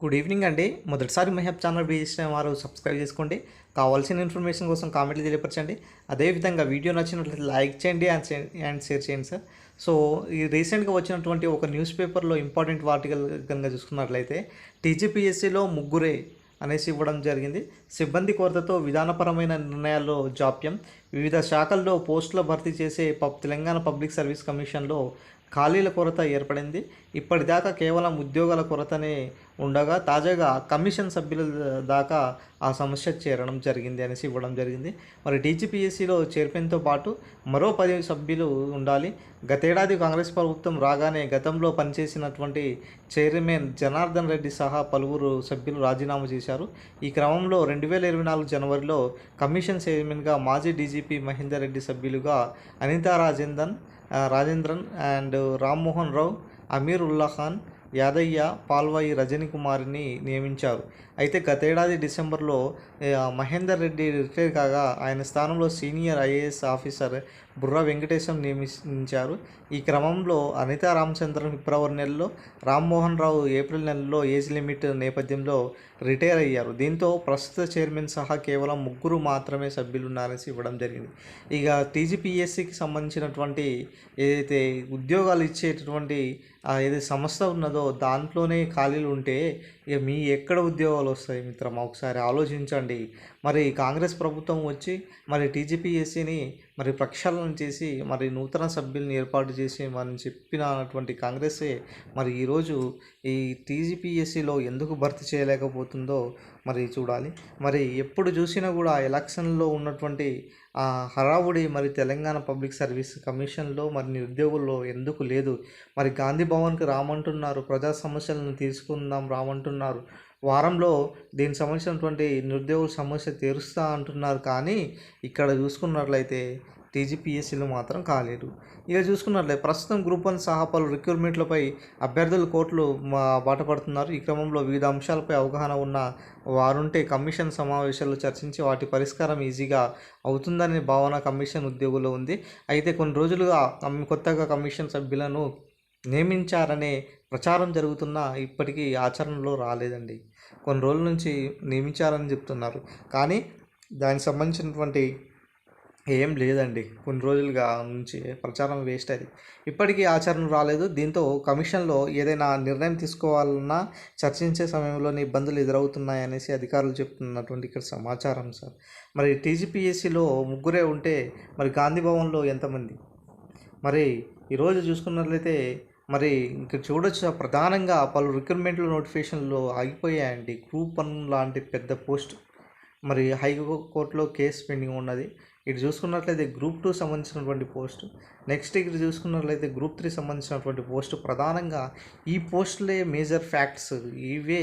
Good evening అండి. మొదటిసారి మహబ్ channel visit చేసిన వారు సబ్స్క్రైబ్ చేసుకోండి. కావాల్సిన ఇన్ఫర్మేషన్ కోసం కామెంట్లు తెలియపరచండి. అదేవిధంగా వీడియో నచ్చినట్లయితే లైక్ చేయండి అండ్ అండ్ షేర్ చేయండి సార్ సో ఈ రీసెంట్గా వచ్చినటువంటి ఒక న్యూస్ పేపర్లో ఇంపార్టెంట్ ఆర్టికల్ కనుక చూసుకున్నట్లయితే టీజీపీఎస్సీలో ముగ్గురే అనేసి ఇవ్వడం జరిగింది. సిబ్బంది కొరతతో విధానపరమైన నిర్ణయాల్లో జాప్యం. వివిధ శాఖల్లో పోస్టుల భర్తీ చేసే పబ్ తెలంగాణ పబ్లిక్ సర్వీస్ కమిషన్లో ఖాళీల కొరత ఏర్పడింది. ఇప్పటిదాకా కేవలం ఉద్యోగాల కొరతనే ఉండగా తాజాగా కమిషన్ సభ్యుల దాకా ఆ సమస్య చేరడం జరిగింది అనేసి ఇవ్వడం జరిగింది. మరి డీజీపీఎస్సీలో చైర్మన్తో పాటు మరో పది సభ్యులు ఉండాలి. గతేడాది కాంగ్రెస్ ప్రభుత్వం రాగానే గతంలో పనిచేసినటువంటి చైర్మన్ జనార్దన్ రెడ్డి సహా పలువురు సభ్యులు రాజీనామా చేశారు. ఈ క్రమంలో రెండు వేల ఇరవై నాలుగు జనవరిలో కమిషన్ చైర్మన్గా మాజీ డీజీపీ మహేందర్ రెడ్డి సభ్యులుగా Anita రాజేందన్ Uh, Rajendran and uh, Ram Mohan Rao, Amir Ullah Khan, Yadaiah Palvai Rajani కుమార్ని నియమించారు. అయితే గతేడాది డిసెంబర్లో మహేందర్ రెడ్డి రిటైర్ కాగా ఆయన స్థానంలో senior IAS officer Burra Venkatesham నియమించారు. ఈ క్రమంలో అనితా రామచంద్రన్ ఫిబ్రవరి నెలలో రామ్మోహన్ రావు ఏప్రిల్ నెలలో ఏజ్ లిమిట్ నేపథ్యంలో రిటైర్ అయ్యారు. దీంతో ప్రస్తుత చైర్మన్ సహా కేవలం ముగ్గురు మాత్రమే సభ్యులు ఉన్నారనేసి ఇవ్వడం జరిగింది. ఇక టీజీపీఎస్సికి సంబంధించినటువంటి ఏదైతే ఉద్యోగాలు ఇచ్చేటటువంటి ఏది సంస్థ ఉన్నదో దాంట్లోనే ఖాళీలు ఉంటే ఇక మీ ఎక్కడ ఉద్యోగాలు వస్తాయి మిత్రమా ఒకసారి ఆలోచించండి. మరి కాంగ్రెస్ ప్రభుత్వం వచ్చి మరి టీజీపీఎస్సీని మరి ప్రక్షాళన చేసి మరి నూతన సభ్యుల్ని ఏర్పాటు చేసి మనం చెప్పినటువంటి కాంగ్రెసే మరి ఈరోజు ఈ టీజీపీఎస్సీలో ఎందుకు భర్తీ చేయలేకపోతుందో మరి చూడాలి. మరి ఎప్పుడు చూసినా కూడా ఎలక్షన్లో ఉన్నటువంటి హరావుడి హడావుడి మరి తెలంగాణ పబ్లిక్ సర్వీస్ కమిషన్లో మరి నిరుద్యోగుల్లో ఎందుకు లేదు? మరి గాంధీ భవన్కి రామంటున్నారు ప్రజా సమస్యలను తీసుకుందాం రామంటున్నారు. వారంలో దీనికి సంబంధించినటువంటి నిరుద్యోగుల సమస్య తీరుస్తా అంటున్నారు. కానీ ఇక్కడ చూసుకున్నట్లయితే టీజీపీఎస్సీలు మాత్రం కాలేదు. ఇక చూసుకున్నట్లయితే ప్రస్తుతం గ్రూప్ వన్ సహా పలు రిక్రూట్మెంట్లపై అభ్యర్థులు కోట్లు బాటపడుతున్నారు. బాట పడుతున్నారు ఈ క్రమంలో వివిధ అంశాలపై అవగాహన ఉన్న వారుంటే కమిషన్ సమావేశాల్లో చర్చించి వాటి పరిష్కారం ఈజీగా అవుతుందనే భావన కమిషన్ ఉద్యోగుల్లో ఉంది. అయితే కొన్ని రోజులుగా కొత్తగా కమిషన్ సభ్యులను నియమించారనే ప్రచారం జరుగుతున్నా ఇప్పటికీ ఆచరణలో రాలేదండి. కొన్ని రోజుల నుంచి నియమించారని చెప్తున్నారు. కానీ దానికి సంబంధించినటువంటి ఏం లేదండి. కొన్ని రోజులుగా నుంచి ప్రచారం వేస్ట్ అది. ఇప్పటికీ ఆచరణ రాలేదు. దీంతో కమిషన్లో ఏదైనా నిర్ణయం తీసుకోవాలన్నా చర్చించే సమయంలోనే ఇబ్బందులు ఎదురవుతున్నాయనేసి అధికారులు చెప్తున్నటువంటి ఇక్కడ సమాచారం సార్. మరి టీజీపీఎస్సీలో ముగ్గురే ఉంటే మరి గాంధీ భవన్లో ఎంతమంది? మరి ఈరోజు చూసుకున్నట్లయితే మరి ఇంకా చూడొచ్చు. ప్రధానంగా పలు రిక్రూట్మెంట్లు నోటిఫికేషన్లు ఆగిపోయాయండి. గ్రూప్ వన్ లాంటి పెద్ద పోస్ట్ మరి హైకోర్టులో కేసు పెండింగ్ ఉన్నది. ఇటు చూసుకున్నట్లయితే గ్రూప్ టూ సంబంధించినటువంటి పోస్ట్ నెక్స్ట్ ఇక్కడ చూసుకున్నట్లయితే గ్రూప్ త్రీ సంబంధించినటువంటి పోస్ట్. ప్రధానంగా ఈ పోస్టులే మేజర్ ఫ్యాక్ట్స్ ఇవే.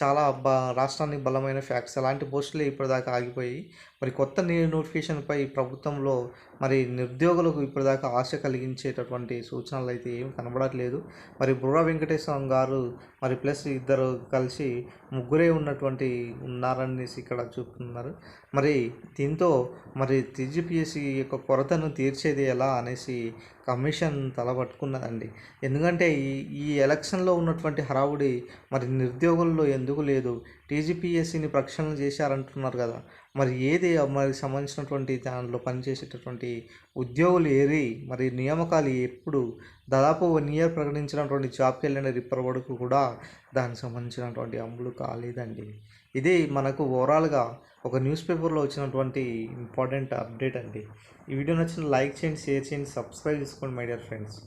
చాలా బ రాష్ట్రానికి బలమైన ఫ్యాక్ట్స్. అలాంటి పోస్టులే ఇప్పటిదాకా ఆగిపోయి మరి కొత్త నోటిఫికేషన్పై ప్రభుత్వంలో మరి నిరుద్యోగులకు ఇప్పటిదాకా ఆశ కలిగించేటటువంటి సూచనలు అయితే ఏమి కనబడట్లేదు. మరి బుర్రా వెంకటేశ్వరం గారు మరి ప్లస్ ఇద్దరు కలిసి ముగ్గురే ఉన్నటువంటి ఉన్నారనేసి ఇక్కడ చూపుతున్నారు. మరి దీంతో మరి టీజీపీఎస్సీ యొక్క కొరతను తీర్చేది ఎలా అనేసి కమిషన్ తలపట్టుకున్నదండి. ఎందుకంటే ఈ ఈ ఎలక్షన్లో ఉన్నటువంటి హడావుడి మరి నిరుద్యోగుల్లో ఎందుకు లేదు? టీజీపీఎస్సీని ప్రక్షాళన చేశారంటున్నారు కదా. మరి ఏది మరి సంబంధించినటువంటి దానిలో పనిచేసేటటువంటి ఉద్యోగులు ఏరి మరి నియామకాలు ఎప్పుడు దాదాపు వన్ ఇయర్ ప్రకటించినటువంటి జాబ్ క్యాలెండర్ ఇప్పటి వరకు కూడా దానికి సంబంధించినటువంటి అమలు కాలేదండి. ఇది మనకు ఓవరాల్గా ఒక న్యూస్ పేపర్లో వచ్చినటువంటి ఇంపార్టెంట్ అప్డేట్ అండి. ఈ వీడియో నచ్చిన లైక్ చేయండి షేర్ చేయండి సబ్స్క్రైబ్ చేసుకోండి మై డియర్ ఫ్రెండ్స్.